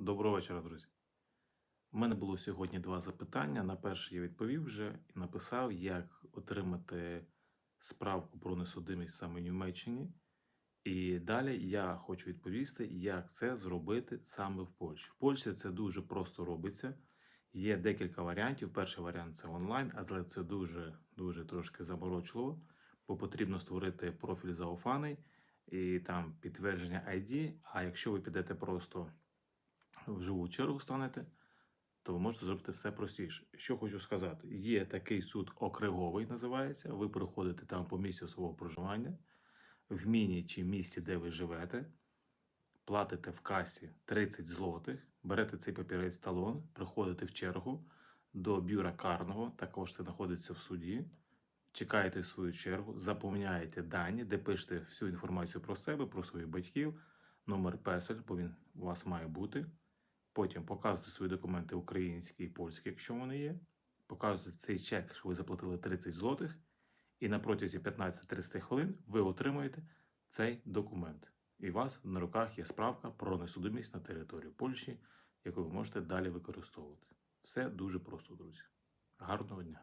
Доброго вечора, друзі. У мене було сьогодні два запитання. На перше я відповів вже і написав, як отримати справку про несудимість саме в Німеччині. І далі я хочу відповісти, як це зробити саме в Польщі. В Польщі це дуже просто робиться. Є декілька варіантів. Перший варіант це онлайн, але це дуже дуже трошки заморочливо, бо потрібно створити профіль зауфаний і там підтвердження ID. А якщо ви підете просто в живу чергу станете, то ви можете зробити все простіше. Що хочу сказати, є такий суд окриговий, називається. Ви приходите там по місцю свого проживання, в міні чи місті, де ви живете, платите в касі 30 злотих, берете цей папірець талон, приходите в чергу до бюра карного, також це знаходиться в суді. Чекаєте свою чергу, заповняєте дані, де пишете всю інформацію про себе, про своїх батьків, номер песель, бо він у вас має бути. Потім показуйте свої документи українські і польські, якщо вони є. Показуйте цей чек, що ви заплатили 30 злотих, і на протязі 15-30 хвилин ви отримуєте цей документ. І у вас на руках є справка про несудимість на території Польщі, яку ви можете далі використовувати. Все дуже просто, друзі. Гарного дня!